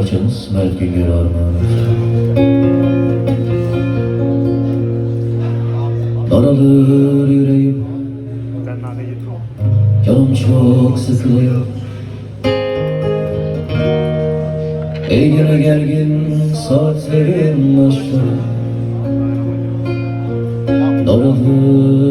parçamız Mert Güngör Armağan Daralır yüreğim. Canım çok sıkılıyor. Ey gene gergin saatlerin aşkı Daralır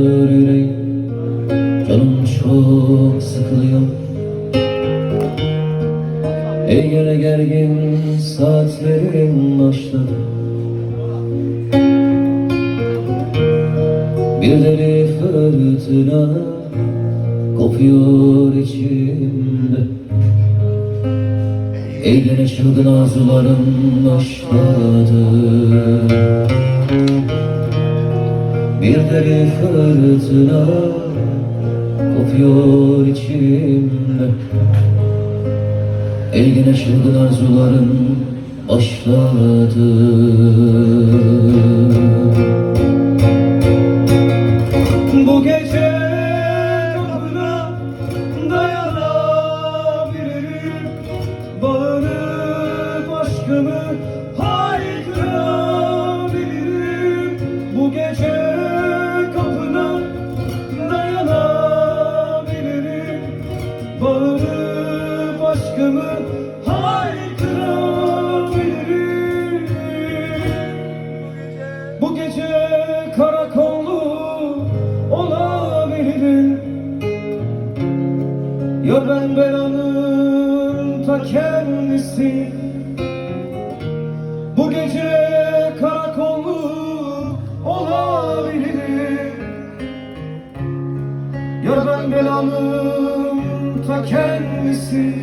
Ey gene gergin saatlerin başladı. Bir deli fırtına kopuyor içimde. Ey gene çılgın arzularım başladı. Bir deli fırtına kopuyor içimde Ey gene çılgın arzularım başladı. Bu gece Ya ben belanın ta kendisi. Bu gece karakollu olabilirim. Ya ben belanın ta kendisi.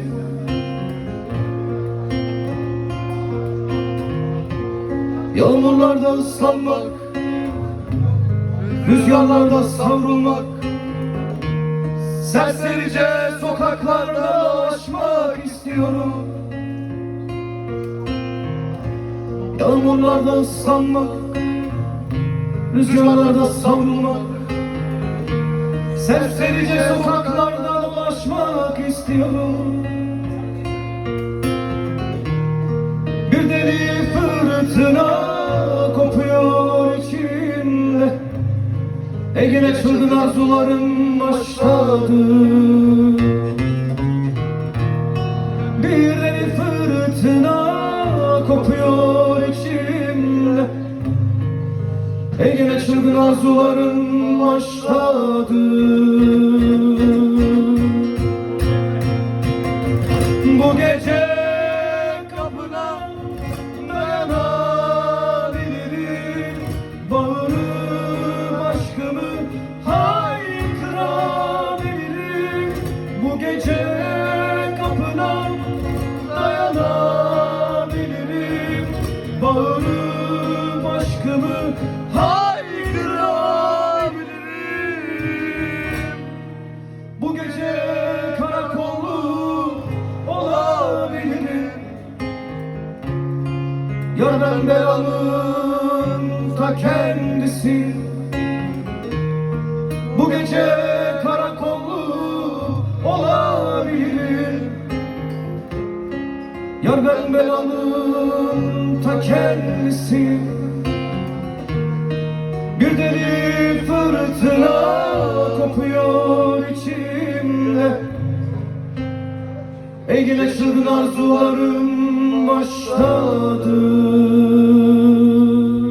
Yağmurlarda ıslanmak Rüzgarlarda savrulmak Serserice sokaklarda dolaşmak istiyorum. Yağmurlarda ıslanmak Rüzgarlarda savrulmak Serserice sokaklarda dolaşmak istiyorum Ege'ne çılgın arzularım başladı. Bir deli fırtına kopuyor içimde. Ege'ne çılgın arzularım başladı Bu gece kapına dayanabilirim. Bağırıp aşkımı haykırabilirim. Bu gece karakollu olabilirim. Ya ben belanın ta kendisi. Bu gece olabilirim Ya ben belanın ta kendisi. Bir deli fırtına kopuyor içimde. Ey gene çılgın arzularım